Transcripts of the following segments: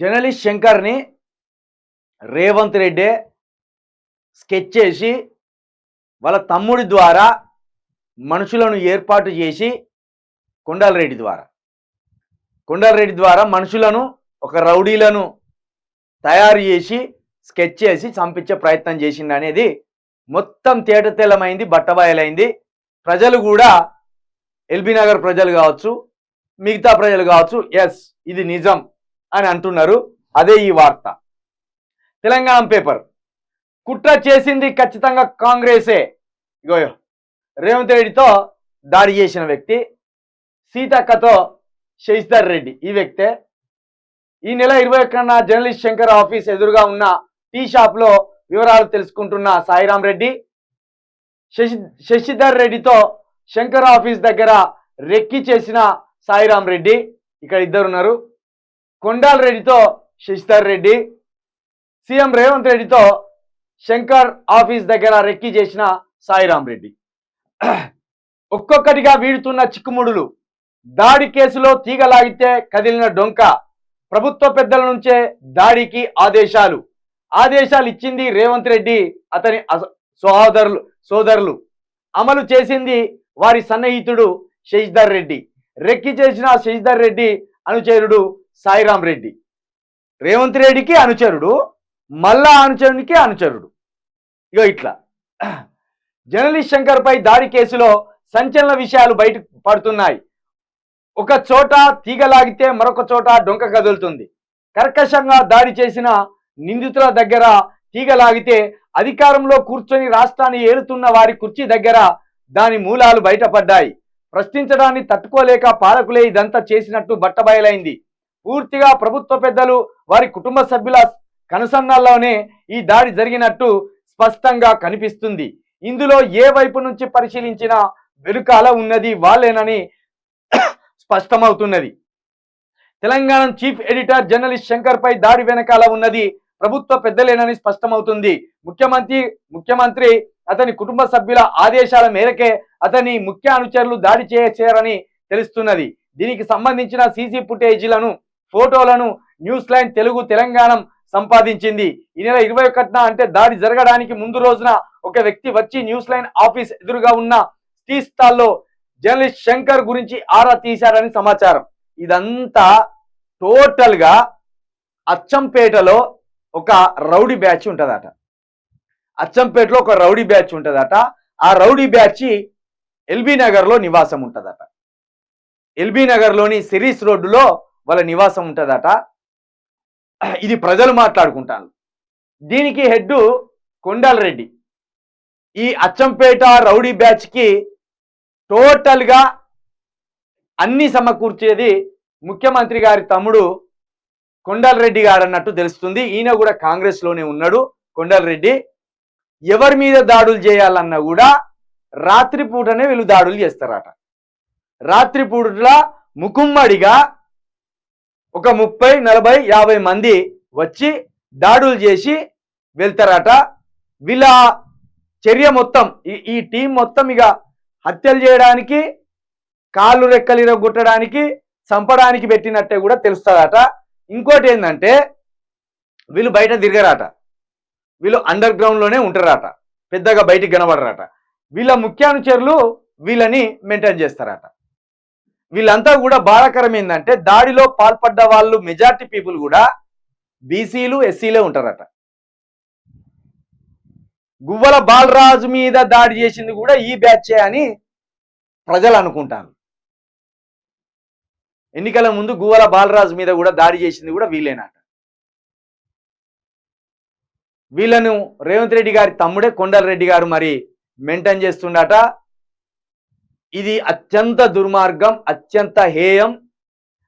Journalist శంకర్ని Revanth Reddy sketch చేసి వాళ్ళ తమ్ముడి ద్వారా మనుషులను ఏర్పాటు చేసి కొండాలరెడ్డి ద్వారా. కొండాలరెడ్డి ద్వారా మనుషులను ఒక రౌడీలను తయారు చేసి స్కెచ్ చేసి చంపించే ప్రయత్నం చేసింది అనేది మొత్తం తేటతెల్లమైంది బట్టబయలైంది. ప్రజలు కూడా ఎల్బీ నగర్ ప్రజలు కావచ్చు మిగతా ప్రజలు కావచ్చు ఎస్ ఇది నిజం. అని అంటున్నారు. అదే ఈ వార్త. తెలంగాణ పేపర్. కుట్ర చేసింది ఖచ్చితంగా కాంగ్రెసే. ఇగోయో. రేవంత్ రెడ్డితో దాడి చేసిన వ్యక్తి సీతక్కతో శశిధర్ రెడ్డి. ఈ వ్యక్తే ఈ నెల ఇరవై ఒక్కన జర్నలిస్ట్ శంకర్ ఆఫీస్ ఎదురుగా ఉన్న టీ షాప్లో వివరాలు తెలుసుకుంటున్న సాయిరాం రెడ్డి శశి శశిధర్ రెడ్డితో శంకర్ ఆఫీస్ దగ్గర రెక్కి చేసిన సాయిరాం రెడ్డి. ఇక్కడ ఇద్దరున్నారు. కొండాల్ రెడ్డితో శశిధర్ రెడ్డి సీఎం రేవంత్ రెడ్డితో శంకర్ ఆఫీస్ దగ్గర రెక్కి చేసిన సాయిరాం రెడ్డి. ఒక్కొక్కటిగా వీడుతున్న చిక్కుముడులు దాడి కేసులో తీగలాగితే కదిలిన డొంక ప్రభుత్వ పెద్దల నుంచే దాడికి ఆదేశాలు. ఆదేశాలు ఇచ్చింది రేవంత్ రెడ్డి అతని సోదరులు సోదరులు. అమలు చేసింది వారి సన్నిహితుడు శశిధర్ రెడ్డి. రెక్కి చేసిన శశిధర్ రెడ్డి అనుచరుడు సాయిరాం రెడ్డి. రేవంత్ రెడ్డికి అనుచరుడు మల్లా అనుచరునికి అనుచరుడు. ఇగో ఇట్లా. జర్నలిస్ట్ శంకర్ పై దాడి కేసులో సంచలన విషయాలు బయట పడుతున్నాయి. ఒక చోట తీగలాగితే మరొక చోట డొంక కదులుతుంది. కర్కశంగా దాడి చేసిన నిందితుల దగ్గర తీగలాగితే అధికారంలో కూర్చొని రాష్ట్రాన్ని ఏలుతున్న వారి కుర్చీ దగ్గర దాని మూలాలు బయటపడ్డాయి. ప్రశ్నించడాన్ని తట్టుకోలేక పాలకులే ఇదంతా చేసినట్టు బట్టబయలైంది. పూర్తిగా ప్రభుత్వ పెద్దలు వారి కుటుంబ సభ్యుల కనుసన్నల్లోనే ఈ దాడి జరిగినట్టు స్పష్టంగా కనిపిస్తుంది. ఇందులో ఏ వైపు నుంచి పరిశీలించినా వెనుకాల ఉన్నది వాళ్ళేనని స్పష్టమవుతున్నది. Telangana chief editor journalist Shankar పై దాడి వెనకాల ఉన్నది ప్రభుత్వ పెద్దలేనని స్పష్టమవుతుంది. ముఖ్యమంత్రి ముఖ్యమంత్రి అతని కుటుంబ సభ్యుల ఆదేశాల మేరకే అతని ముఖ్య అనుచరులు దాడి చేశారని తెలుస్తున్నది. దీనికి సంబంధించిన సీసీ ఫుటేజీలను ఫోటోలను న్యూస్ లైన్ తెలుగు తెలంగాణ సంపాదించింది. ఈ నెల ఇరవై ఒకటిన అంటే దాడి జరగడానికి ముందు రోజున ఒక వ్యక్తి వచ్చి న్యూస్ లైన్ ఆఫీస్ ఎదురుగా ఉన్న టీ స్టాల్లో జర్నలిస్ట్ శంకర్ గురించి ఆరా తీశారని సమాచారం. ఇదంతా టోటల్గా అచ్చంపేటలో ఒక రౌడీ బ్యాచ్ ఉంటుందట. అచ్చంపేటలో ఒక రౌడీ బ్యాచ్ ఉంటుందట. ఆ రౌడీ బ్యాచ్ ఎల్బీ నగర్లో నివాసం ఉంటుందట. ఎల్బీ నగర్లోని సిరీస్ రోడ్డులో వాళ్ళ నివాసం ఉంటుందట. ఇది ప్రజలు మాట్లాడుకుంటారు. దీనికి హెడ్ కొండాల్ రెడ్డి. ఈ అచ్చంపేట రౌడీ బ్యాచ్కి టోటల్గా అన్ని సమకూర్చేది ముఖ్యమంత్రి గారి తమ్ముడు కొండలరెడ్డి గారు అన్నట్టు తెలుస్తుంది. ఈయన కూడా కాంగ్రెస్లోనే ఉన్నాడు కొండలరెడ్డి ఎవరి మీద దాడులు చేయాలన్నా కూడా రాత్రిపూటనే వీళ్ళు దాడులు చేస్తారట. రాత్రిపూట ముకుమ్మడిగా ఒక ముప్పై నలభై యాభై మంది వచ్చి దాడులు చేసి వెళ్తారట. వీళ్ళ చర్య మొత్తం ఈ ఈ టీం మొత్తం ఇక హత్యలు చేయడానికి కాళ్ళు రెక్కలు ఇరగొట్టడానికి చంపడానికి పెట్టినట్టే కూడా తెలుస్తుందట ఇంకోటి ఏంటంటే వీళ్ళు బయట తిరగరాట. వీళ్ళు అండర్ గ్రౌండ్లోనే ఉంటారట. పెద్దగా బయటికి కనబడరాట. వీళ్ళ ముఖ్యానుచరులు వీళ్ళని మెయింటైన్ చేస్తారట. వీళ్ళంతా కూడా బాధాకరం ఏంటంటే దాడిలో పాల్పడ్డ వాళ్ళు మెజార్టీ పీపుల్ కూడా బీసీలు ఎస్సీలే ఉంటారట. గువ్వల బాలరాజు మీద దాడి చేసింది కూడా ఈ బ్యాచే అని ప్రజలు అనుకుంటారు. ఎన్నికల ముందు గువ్వల బాలరాజు మీద కూడా దాడి చేసింది కూడా వీళ్ళేనట. వీళ్ళను రేవంత్ రెడ్డి గారి తమ్ముడే కొండలరెడ్డి గారు మరి మెయింటైన్ చేస్తుండట. ఇది అత్యంత దుర్మార్గం అత్యంత హేయం.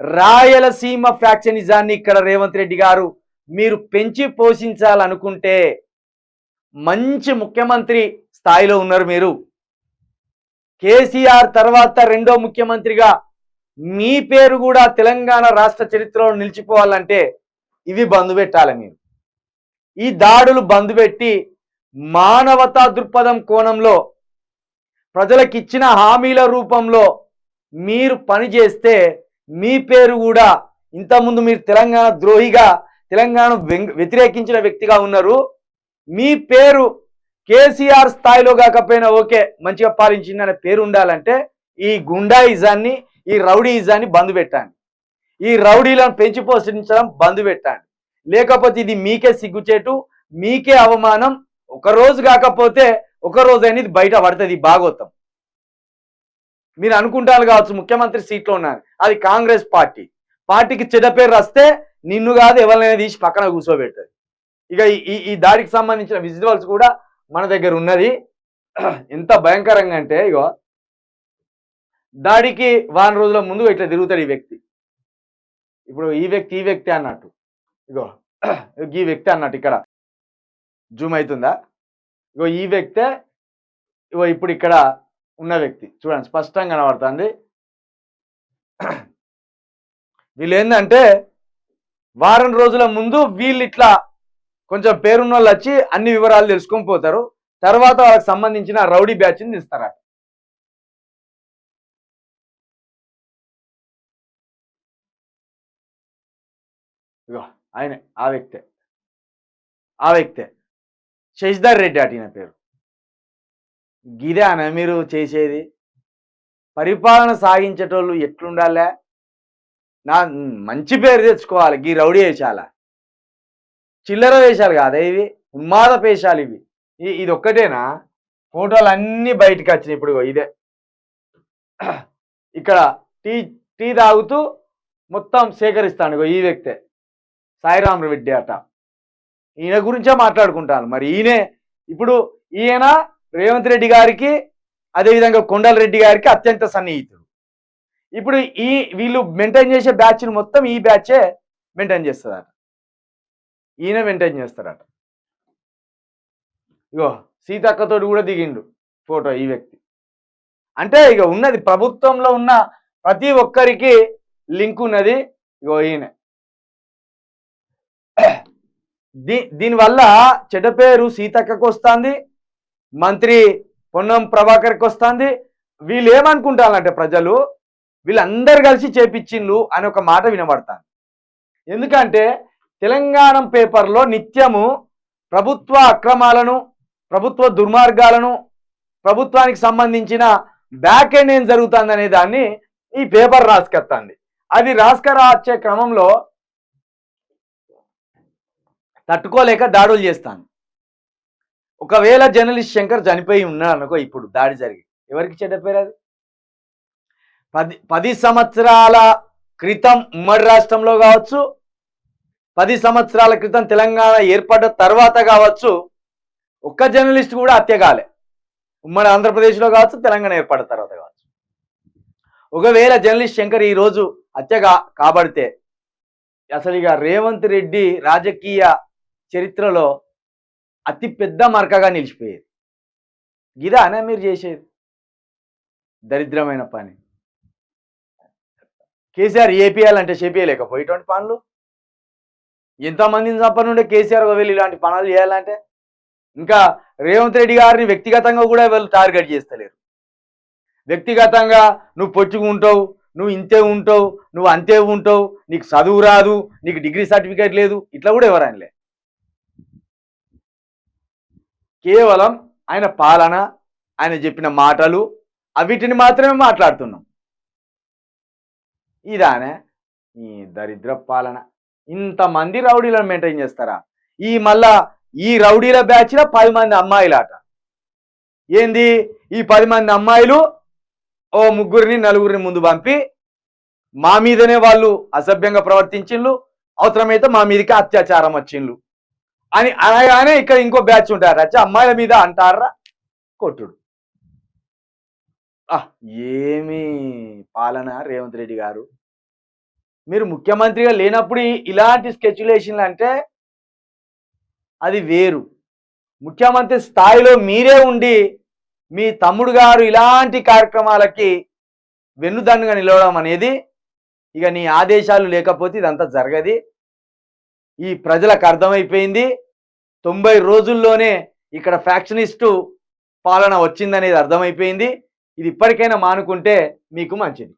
రాయలసీమ ఫ్యాక్షనిజాన్ని ఇక్కడ రేవంత్ రెడ్డి గారు మీరు పెంచి పోషించాలనుకుంటే మంచి ముఖ్యమంత్రి స్థాయిలో ఉన్నారు మీరు. కేసీఆర్ తర్వాత రెండో ముఖ్యమంత్రిగా మీ పేరు కూడా తెలంగాణ రాష్ట్ర చరిత్రలో నిలిచిపోవాలంటే ఇవి బంధు పెట్టాలి మీరు. ఈ దాడులు బంధు పెట్టి మానవతా దృక్పథం కోణంలో ప్రజలకు ఇచ్చిన హామీల రూపంలో మీరు పని చేస్తే మీ పేరు కూడా ఇంతకుముందు మీరు తెలంగాణ ద్రోహిగా తెలంగాణ వ్యతిరేకించిన వ్యక్తిగా ఉన్నారు. మీ పేరు కేసీఆర్ స్థాయిలో కాకపోయినా ఓకే మంచిగా పాలించిందనే పేరు ఉండాలంటే ఈ గుండాయిజాన్ని ఈ రౌడీయిజాన్ని బంద్ పెట్టండి. ఈ రౌడీలను పెంచి పోషించడం బంద్ పెట్టండి. లేకపోతే ఇది మీకే సిగ్గుచేటు మీకే అవమానం. ఒకరోజు కాకపోతే ఒక రోజు అనేది బయట పడుతుంది భాగవతం మీరు అనుకుంటారు కావచ్చు ముఖ్యమంత్రి సీట్లో ఉన్నారు. అది కాంగ్రెస్ పార్టీ. పార్టీకి చెడ్డ పేరు వస్తే నిన్ను కాదు ఎవరినైనా తీసి పక్కన కూర్చోబెడుతుంది ఇక ఈ- ఈ ఈ దాడికి సంబంధించిన విజువల్స్ కూడా మన దగ్గర ఉన్నది. ఎంత భయంకరంగా అంటే ఇగో దాడికి వారం రోజుల ముందు ఇట్లా తిరుగుతాడు ఈ వ్యక్తి. ఇప్పుడు ఈ వ్యక్తి ఈ వ్యక్తి అన్నట్టు. ఇగో ఈ వ్యక్తి అన్నట్టు ఇక్కడ జూమ్ అవుతుందా? ఇగో ఈ వ్యక్తే ఇగో ఇప్పుడు ఇక్కడ ఉన్న వ్యక్తి. చూడండి స్పష్టంగా కనబడుతుంది. వీళ్ళు ఏంటంటే వారం రోజుల ముందు వీళ్ళు ఇట్లా కొంచెం పేరున్న వాళ్ళు వచ్చి అన్ని వివరాలు తెలుసుకొని పోతారు. తర్వాత వాళ్ళకి సంబంధించిన రౌడీ బ్యాచ్ని తీస్తారట. ఇగో ఆయన ఆ వ్యక్తే. ఆ వ్యక్తే. శశిధర్ రెడ్డి అటిన పేరు. గిదే అన్న మీరు చేసేది? పరిపాలన సాగించేటోళ్ళు ఎట్లుండాలే? నా మంచి పేరు తెచ్చుకోవాలి. గీ రౌడీ వేషాల. చిల్లర వేషాలు కాదా ఇవి? ఉన్మాద పేషాలు ఇవి. ఇది ఒక్కటేనా ఫోటోలు అన్నీ బయటకు వచ్చినాయి ఇప్పుడు ఇదే. ఇక్కడ టీ టీ తాగుతూ మొత్తం సేకరిస్తాను ఇగో ఈ వ్యక్తే. సాయిరామ్ రెడ్డి అట. ఈయన గురించే మాట్లాడుకుంటాను. మరి ఈయనే ఇప్పుడు ఈయన రేవంత్ రెడ్డి గారికి అదేవిధంగా కొండల రెడ్డి గారికి అత్యంత సన్నిహితుడు. ఇప్పుడు ఈ వీళ్ళు మెయింటైన్ చేసే బ్యాచ్ని మొత్తం ఈ బ్యాచే మెయింటైన్ చేస్తుందట ఈయన మెయింటైన్ చేస్తారట. ఇగో సీతక్కతోటి కూడా దిగిండు ఫోటో ఈ వ్యక్తి. అంటే ఇక ఉన్నది ప్రభుత్వంలో ఉన్న ప్రతి ఒక్కరికి లింక్ ఉన్నది ఇగో ఈయన. దీ దీనివల్ల చెడ్డ పేరు సీతక్కకు వస్తుంది మంత్రి పొన్నం ప్రభాకర్కి వస్తుంది వీళ్ళు ఏమనుకుంటారంటే ప్రజలు వీళ్ళందరు కలిసి చేపించిండ్రు అని ఒక మాట వినబడతాను ఎందుకంటే తెలంగాణ పేపర్లో నిత్యము ప్రభుత్వ అక్రమాలను ప్రభుత్వ దుర్మార్గాలను ప్రభుత్వానికి సంబంధించిన బ్యాక్ ఎండ్ ఏం జరుగుతుంది అనే దాన్ని ఈ పేపర్ రాసుకొస్తుంది అది రాసుకరాచే క్రమంలో తట్టుకోలేక దాడులు చేస్తాను. ఒకవేళ జర్నలిస్ట్ శంకర్ చనిపోయి ఉన్నాడు అనుకో ఇప్పుడు దాడి జరిగి ఎవరికి చెడ్డ పేరు అది? పది పది సంవత్సరాల క్రితం ఉమ్మడి రాష్ట్రంలో కావచ్చు పది సంవత్సరాల క్రితం తెలంగాణ ఏర్పడ్డ తర్వాత కావచ్చు ఒక్క జర్నలిస్ట్ కూడా హత్య కాలే. ఉమ్మడి ఆంధ్రప్రదేశ్లో కావచ్చు తెలంగాణ ఏర్పడ్డ తర్వాత కావచ్చు. ఒకవేళ జర్నలిస్ట్ శంకర్ ఈరోజు హత్య కాబడితే అసలు ఇక రేవంత్ రెడ్డి రాజకీయ చరిత్రలో అతి పెద్ద మరకగా నిలిచిపోయేది. గిదానే మీరు చేసేది. దరిద్రమైన పని. కేసీఆర్ ఏపీయాలంటే చేపియలేకపోయి ఇటువంటి పనులు. ఎంతమందిని సంపన్నుండే కేసీఆర్ వెళ్ళి ఇలాంటి పనులు చేయాలంటే ఇంకా రేవంత్ రెడ్డి గారిని వ్యక్తిగతంగా కూడా వీళ్ళు టార్గెట్ చేస్తలేరు. వ్యక్తిగతంగా నువ్వు పొచ్చుకుంటావు నువ్వు ఇంతే ఉంటావు నువ్వు అంతే ఉంటావు నీకు చదువు రాదు నీకు డిగ్రీ సర్టిఫికేట్ లేదు ఇట్లా కూడా ఎవరనలే కేవలం ఆయన పాలన ఆయన చెప్పిన మాటలు అవిటిని మాత్రమే మాట్లాడుతున్నాం. ఇదానే ఈ దరిద్ర పాలన. ఇంతమంది రౌడీలను మెయింటైన్ చేస్తారా? ఈ మళ్ళా ఈ రౌడీల బ్యాచ్లో పది మంది అమ్మాయిలాట. ఏంది? ఈ పది మంది అమ్మాయిలు ఓ ముగ్గురిని నలుగురిని ముందు పంపి మా మీదనే వాళ్ళు అసభ్యంగా ప్రవర్తించిండ్రు అవసరమైతే మా మీదకి అత్యాచారం వచ్చిండ్రు అని అనగానే ఇక్కడ ఇంకో బ్యాచ్ ఉంటారు. రచ్చ అమ్మాయిల మీద అంటారా? కొట్టుడు. ఆ, ఏమి పాలన రేవంత్ రెడ్డి గారు. మీరు ముఖ్యమంత్రిగా లేనప్పుడు ఇలాంటి స్కెచ్యులేషన్లు అంటే అది వేరు. ముఖ్యమంత్రి స్థాయిలో మీరే ఉండి మీ తమ్ముడు గారు ఇలాంటి కార్యక్రమాలకి వెన్నుదన్నుగా నిలవడం అనేది ఇక నీ ఆదేశాలు లేకపోతే ఇదంతా జరగది. ఈ ప్రజలకు అర్థమైపోయింది. తొంభై రోజుల్లోనే ఇక్కడ ఫ్యాక్షనిస్టు పాలన వచ్చిందనేది అర్థమైపోయింది. ఇది ఇప్పటికైనా మానుకుంటే మీకు మంచిది.